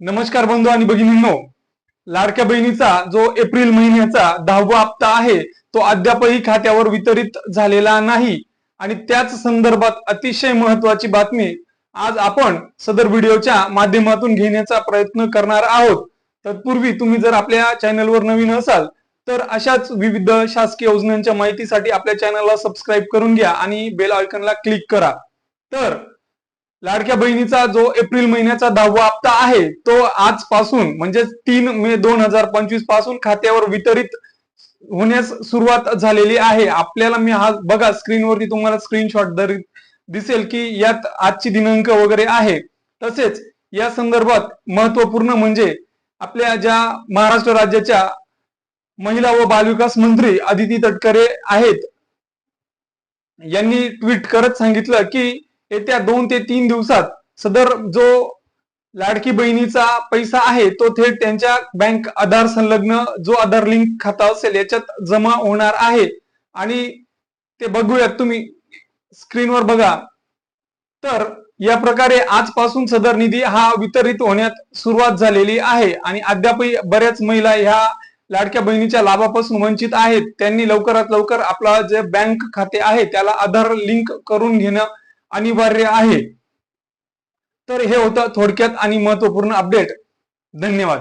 नमस्कार बंधू आणि भगिनींनो. लाडक्या बहिणीचा जो एप्रिल महिन्याचा दहावा हप्ता आहे तो अद्यापही खात्यावर वितरित झालेला नाही. आणि त्याच संदर्भात अतिशय महत्वाची बातमी आज आपण सदर व्हिडिओच्या माध्यमातून घेण्याचा प्रयत्न करणार आहोत. तत्पूर्वी तुम्ही जर आपल्या चॅनलवर नवीन असाल तर अशाच विविध शासकीय योजनांच्या माहितीसाठी आपल्या चॅनलला सबस्क्राईब करून घ्या आणि बेल आयकनला क्लिक करा. तर लाडक्या बहिणीचा जो एप्रिल महिन्याचा दहावा हप्ता आहे तो आजपासून म्हणजे तीन मे दोन हजार पंचवीसपासून खात्यावर वितरित होण्यास सुरुवात झालेली आहे. आपल्याला मी हा बघा स्क्रीनवरती तुम्हाला स्क्रीनशॉट दिसेल की यात आजची दिनांक वगैरे आहे. तसेच या संदर्भात महत्त्वपूर्ण म्हणजे आपल्या ज्या महाराष्ट्र राज्याच्या महिला व बालविकास मंत्री आदिती तटकरे आहेत यांनी ट्विट करत सांगितलं की येत्या दोन ते तीन दिवसात सदर जो लाडकी बहिणीचा पैसा आहे तो थेट त्यांच्या बँक आधार संलग्न जो आधार लिंक खाता असेल याच्यात जमा होणार आहे. आणि ते बघूयात तुम्ही स्क्रीनवर बघा. तर या प्रकारे आजपासून सदर निधी हा वितरित होण्यात सुरुवात झालेली आहे. आणि अद्यापही बऱ्याच महिला ह्या लाडक्या बहिणीच्या लाभापासून वंचित आहेत. त्यांनी लवकरात लवकर आपला जे बँक खाते आहे त्याला आधार लिंक करून घेणं अनिवार्य आहे. तर हे होतं थोडक्यात आणि महत्त्वपूर्ण अपडेट. धन्यवाद.